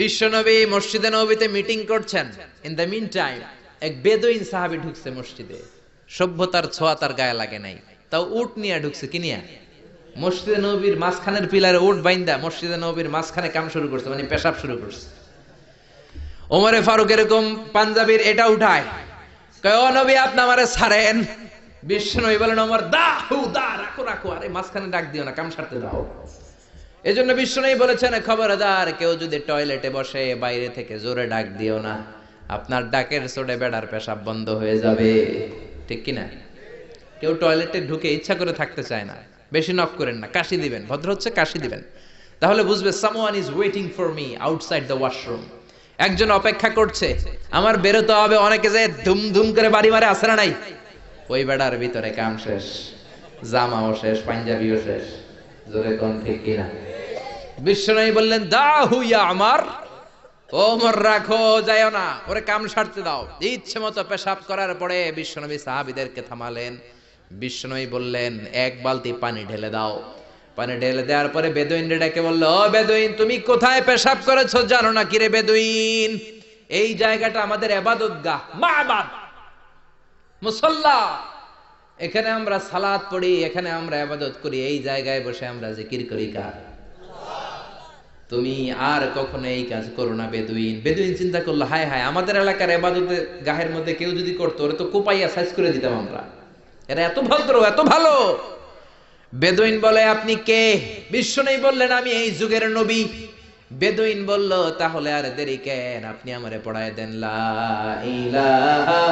বিশ্বনবী মসজিদে নবীতে মিটিং করছেন। ইন দ্য মিন টাইম এক বেদুইন সাহাবি ঢুকছে মসজিদে। সভ্যতার ছোঁয়া তার গায়ে লাগে নাই। তাও উট নিয়ে ঢুকছে কি নিয়ে? মসজিদে নবীর মাঝখানের পিলারে উট বাইন্দা মসজিদে নবীর মাঝখানে কাম শুরু করছে মানে পেশাব শুরু করছে। ওমরে ফারুক এরকম পাঞ্জাবির এটা উঠায়। কয়, ও নবী, আপনি আমারে ছাড়েন। বিশ্ব নবী বলেন, ওমর দা হু দা রাখো রাখো। আরে মাঝখানে ডাক দিও না, কাম সারতে দাও। এজন্য বিষ্ণুই বলেছেন, খবরদার, কেউ যদি টয়লেটে বসে বাইরে থেকে জোরে ডাক দিও না, আপনার ডাকের চোটে বেড়ার পেশাব বন্ধ হয়ে যাবে। ঠিক কি না কেউ টয়লেটে ঢুকে ইচ্ছা করে থাকতে চায় না। বেশি নক করেন না, কাশি দিবেন, ভদ্র হচ্ছে কাশি দিবেন। তাহলে বুঝবে someone is waiting for me outside the washroom একজন অপেক্ষা করছে, আমার বেরোতে হবে অনেকে যে ধুম ধুম করে বাড়ি মারে আসে না নাই? ওই বেড়ার ভিতরে কাম শেষ, জামাও শেষ, পাঞ্জাবিও শেষ। জোরে কোন ঠিক কিনা? বিশ্বনবী বললেন দা হুইয়া আমার। ওমর রাখো যায় না। ওরে কাম সারতে দাও। ইচ্ছে মতো পেশাব করার পরে বিশ্বনবী সাহাবিদেরকে থামালেন। বিশ্বনবী বললেন, এক বালতি পানি ঢেলে দাও। পানি ঢেলে দেওয়ার পরে বেদুইন ডেকে বলল, ও বেদুইন, তুমি কোথায় পেশাব করেছ জানো না কিরে বেদুইন? এই জায়গাটা আমাদের এবাদত গাহ মাবাদ মুসল্লা এখানে আমরা সালাত পড়ি, এখানে আমরা আবাদত করি, এই জায়গায় বসে আমরা জিকির করি কার? তুমি আর কখনো এই কাজ করো না, বেদুইন। বেদুইন চিন্তা করল, হায় হায়, আমাদের এলাকার এবাদতে গাহের মধ্যে কেউ যদি করতো, ওরা তো কোপাইয়া সাইজ করে দিতাম আমরা। এরা এত ভদ্র, এত ভালো। বেদুইন বলে, আপনি কে? বিশ্ব নেই বললেন, আমি এই যুগের নবী। বেদুইন বলল, তাহলে আর দেরি কেন? আপনি আমারে পড়ায় দেন লা ইলাহা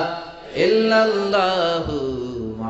ইল্লাল্লাহু